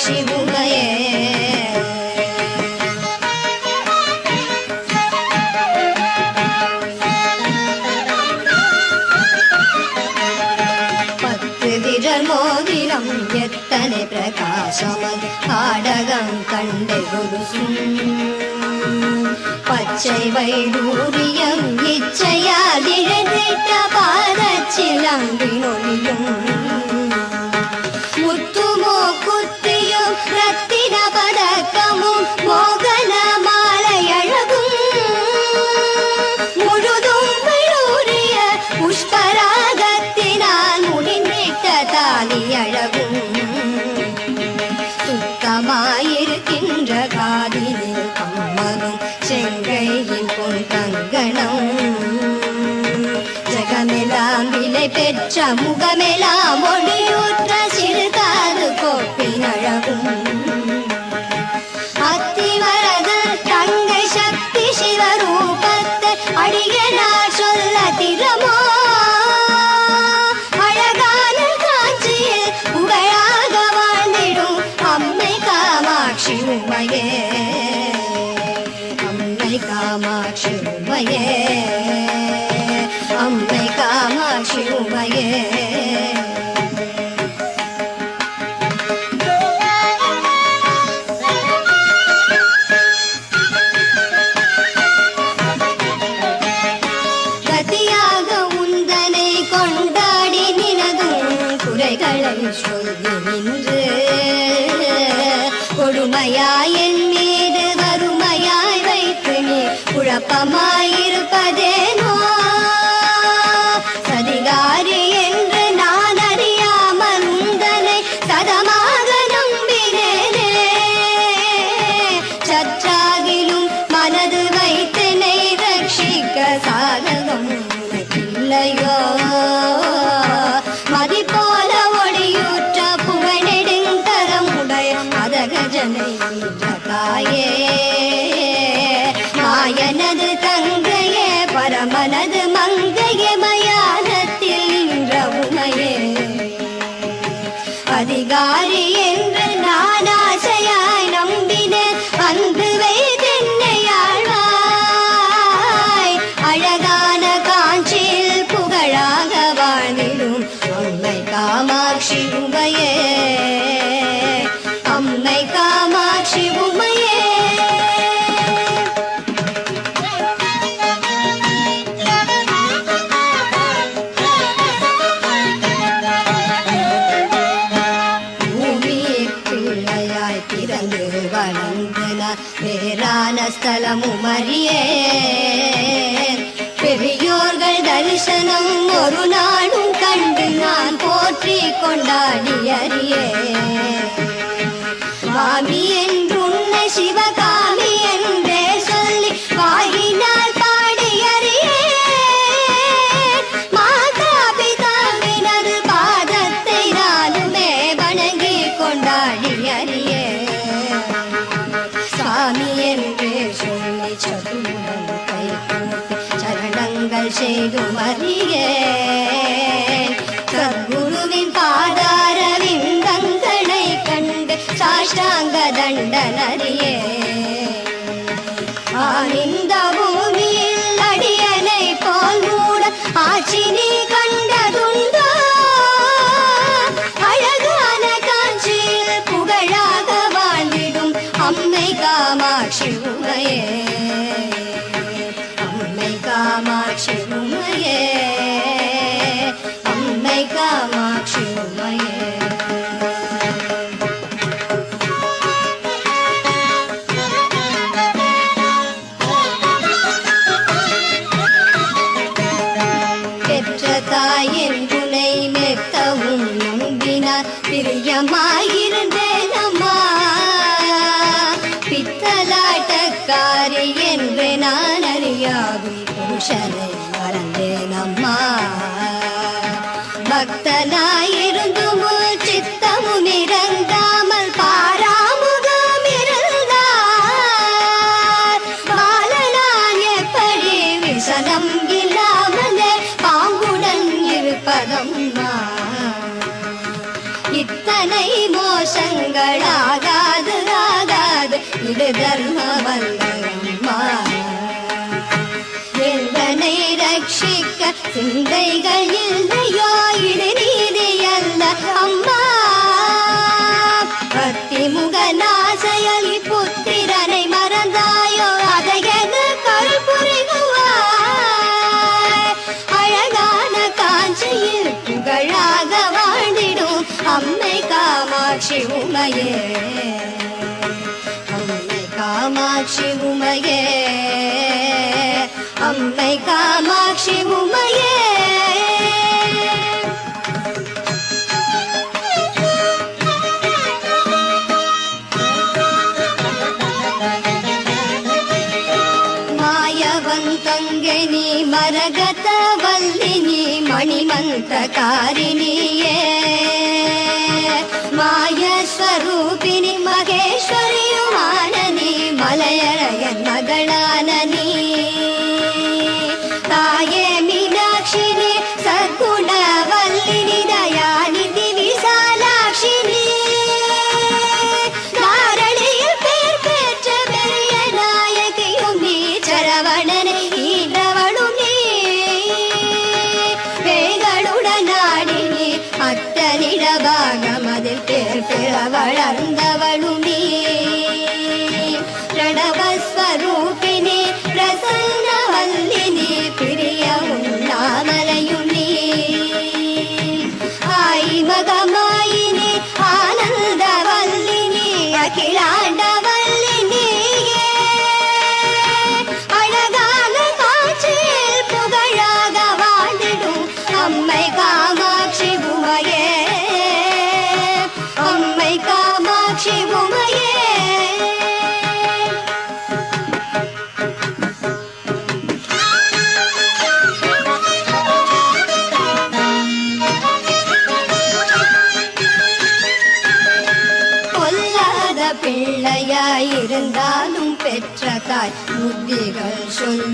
சிதுமையே பத்து திடர் மோதிரம் எத்தனை பிரகாசமன் ஆடகம் கண்டை ஒரு பச்சை வைடூரியம் இச்சையால் இழந்திட்ட பாதச்சிலம்பினொலியும் ரத்தின பதக்கமும் மோகன மாலை அழகும். முழுதும் விளூரிய புஷ்பராகத்தினால் முடிந்திட்ட தாலி அழகும். சுத்தமாயிருக்கின்ற காதிலே கம்மனும் செங்கையின் பொன் தங்கணம் ஜகமெல்லாம் பெற்ற முக कामाक्षि उमये अम्बै कामाक्षि उमये சிறப்பமாயிருப்பதே பெரியோர்கள் தரிசனம் ஒரு நாளும் கண்டு நான் போற்றி கொண்டாடியறியே வீடு தர்மவல்லம்மா. இவனை ரட்சிக்க சிந்தைகள் இல்லையோ இடுநீதியல்ல அம்மா. பக்தி முகநாசையலி புத்திரனை மறந்தாயோ அதை என கருப்புரிகுவாய் அழகான காஞ்சியில் புகழாக வாழ்ந்திடும் அம்மை காமாட்சி உமையே. காமாட்சி உமையே அம்மை காமாட்சி உமையே. மாயவன் மரகத வல்லினி மணிமந்த காரிணியே. மலதாக மதில் கேட்டு வளர்ந்தவள்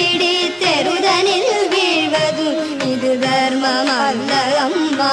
பிடித்தெருதனில் வீழ்வதும் இது தர்மமல்ல அம்மா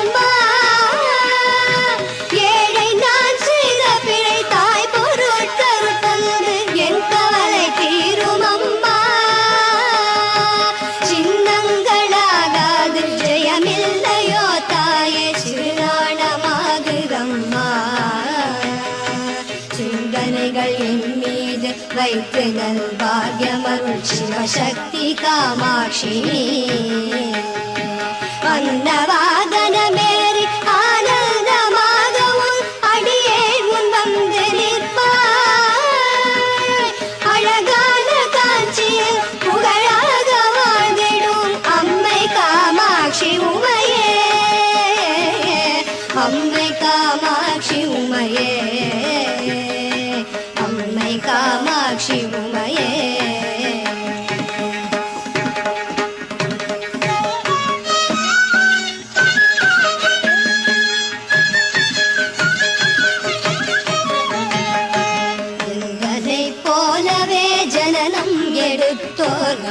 शिवशक्ति कामाक्षिणी। अ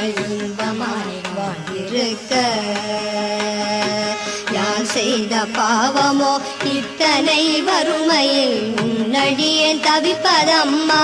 இன்பமாய் இன்பமாய் வாழ்ந்திருக்க யான் செய்த பாவமோ இத்தனை வறுமையில் உன்னடியே தவிப்பதம்மா.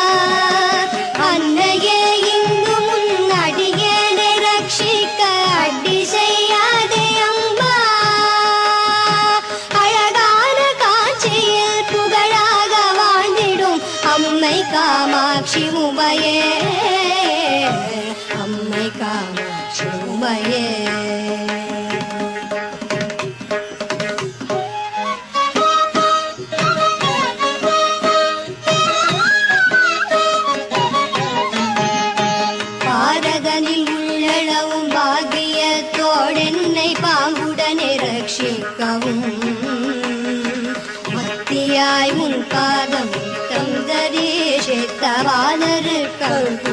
நிற்கவும் மத்தியாய் முன் பாதம் தந்தரே சேத்தவானருக்கவும்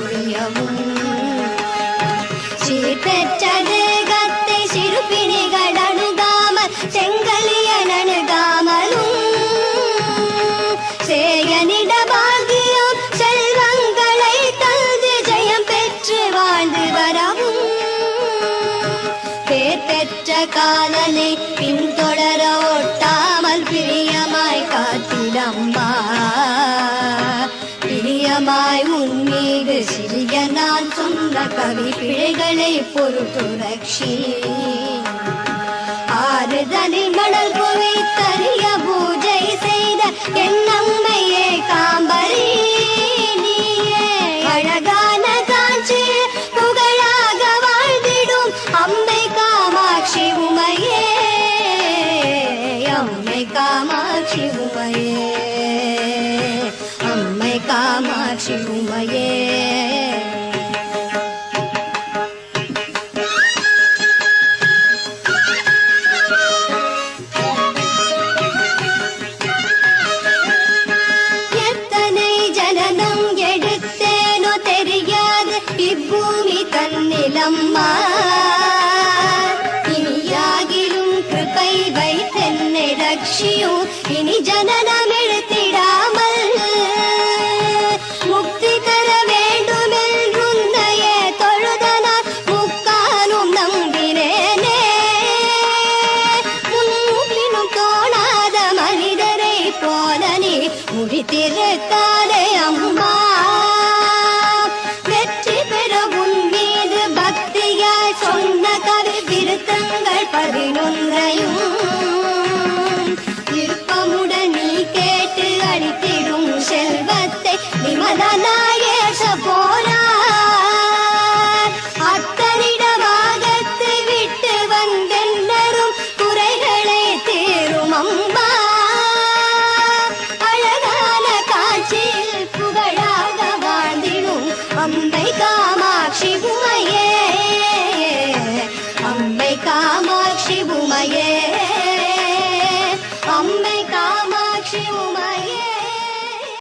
பாவி பிழைகளை பொருட்டுரட்சி ஆறுதனை மணல் குவித்தறிய பூஜை செய்த என் அம்மையே காம்பரி அழகான காட்சி புகழாக வாழ்ந்திடும் அம்மை காமாட்சி உமையே. அம்மை காமாட்சி உமையே. அம்மை காமாட்சி உமையே. இனி ஜனனம் எடுத்திடாமல்